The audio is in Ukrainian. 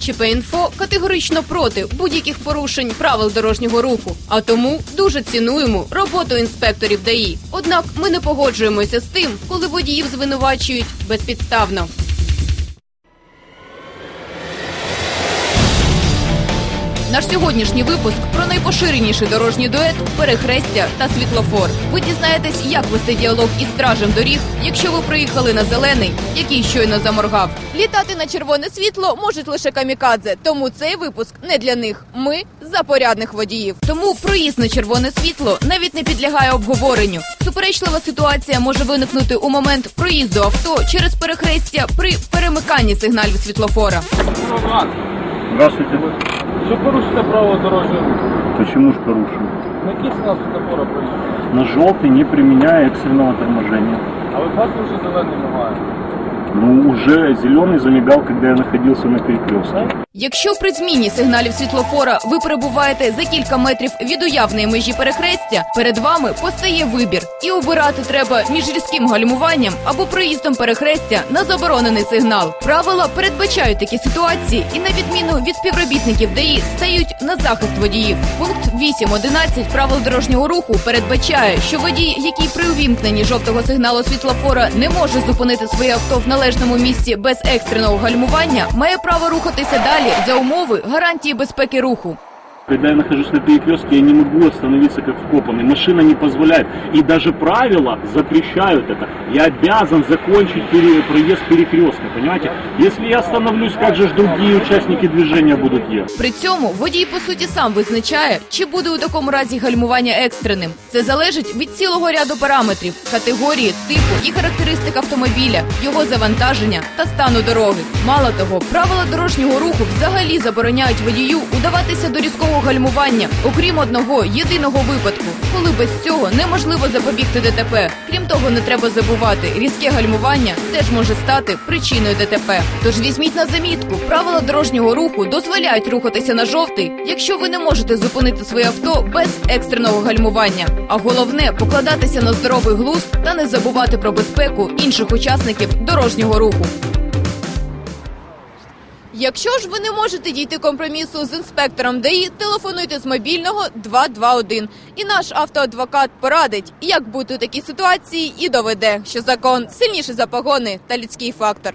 ЧП-інфо категорично проти будь-яких порушень правил дорожнього руху, а тому дуже цінуємо роботу інспекторів ДАІ. Однак ми не погоджуємося з тим, коли водіїв звинувачують безпідставно. Наш сьогоднішній випуск про найпоширеніший дорожній дует перехрестя та світлофор. Ви дізнаєтесь, як вести діалог із стражем доріг, якщо ви приїхали на зелений, який щойно заморгав. Літати на червоне світло можуть лише камікадзе, тому цей випуск не для них. Ми за порядних водіїв. Тому проїзд на червоне світло навіть не підлягає обговоренню. Суперечлива ситуація може виникнути у момент проїзду авто через перехрестя при перемиканні сигналів світлофора. Здравствуйте. що порушите право дорожнього руху? Почему ж порушил? На який сигнал світлофора проїхали? На желтый, не применяя экстренного торможения. А ви бачите, вже зелений мигає? Ну, уже зеленый замигал, когда я находился на перекрестке. Якщо при зміні сигналів світлофора ви перебуваєте за кілька метрів від уявної межі перехрестя, перед вами постає вибір, і обирати треба між різким гальмуванням або проїздом перехрестя на заборонений сигнал. Правила передбачають такі ситуації і, на відміну від співробітників ДАІ, стають на захист водіїв. Пункт 8.11 правил дорожнього руху передбачає, що водій, який при увімкненні жовтого сигналу світлофора не може зупинити своє авто в належному місці без екстреного гальмування, має право рухатися далі за умови гарантії безпеки руху. Когда я нахожусь на перекрестке, я не могу остановиться как вкопанный. Машина не позволяет. И даже правила запрещают это. Я обязан закончить пере- проезд перекрестка, понимаете? Если я остановлюсь, как же ж другие участники движения будут ехать? При цьому водій по суті сам визначає, чи буде у такому разі гальмування екстреним. Це залежить від цілого ряду параметрів, категорії, типу і характеристик автомобіля, його завантаження та стану дороги. Мало того, правила дорожнього руху взагалі забороняють водію удаватися до різкого гальмування, окрім одного єдиного випадку, коли без цього неможливо запобігти ДТП. Крім того, не треба забувати, різке гальмування теж може стати причиною ДТП. Тож візьміть на замітку, правила дорожнього руху дозволяють рухатися на жовтий, якщо ви не можете зупинити своє авто без екстреного гальмування. А головне покладатися на здоровий глузд та не забувати про безпеку інших учасників дорожнього руху. Якщо ж ви не можете дійти компромісу з інспектором ДАІ, телефонуйте з мобільного 221. І наш автоадвокат порадить, як бути у такій ситуації, і доведе, що закон сильніший за погони та людський фактор.